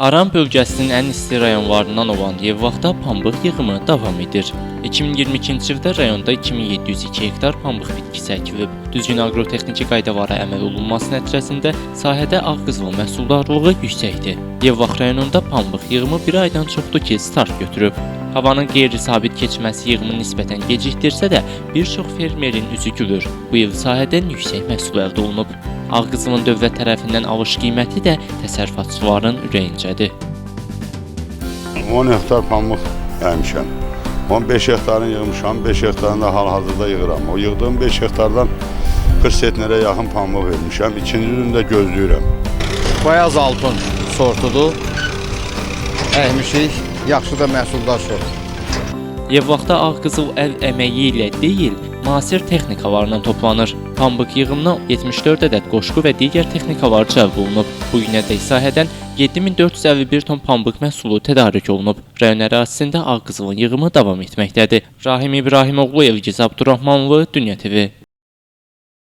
Aran bölgəsinin ən isti rayonlarından olan Yevvaxtda pambıq yığımı davam edir. 2022-ci ildə rayonda 2702 hektar pambıq bitkisi əkilib. Düzgün aqrotexniki qaydalara əməl olunması nəticəsində sahədə ağ qızıl məhsuldarlığı yüksəkdir. Yevvax rayonunda pambıq yığımı bir aydan çoxdur ki, start götürüb. Havanın qeyri-sabit keçməsi yığımı nisbətən gecikdirsə də, bir çox fermerin üzü gülür. Bu il sahədən yüksək məhsul əldə olunub. Ağqızılın dövlət tərəfindən alış qiyməti də təsərrüfatçıların ürəyincədir. 10 hektar pamuk əymişəm. 15 hektarını yığmışam, 5 hektarını da hal-hazırda yığıram. O yığdığım 5 hektardan 40 setnerə yaxın pamuk vermişəm. İkinci gündə gözləyirəm. Bayaz altın sortudur. Əkmişik, yaxşı da məhsuldar sort. Yevvaxtda ağ qızıl əl əməyi ilə deyil, müasir texnikalarla toplanır. Pambıq yığımına 74 ədəd qoşqu və digər texnikalar cəlb olunub. Bu günədək sahədən 7451 ton pambıq məhsulu tədarük olunub. Rayon ərazisində ağ qızılın yığımı davam etməkdədir. Rahim İbrahimoğlu, Elgiz Abdurrahmanlı, Dünya TV.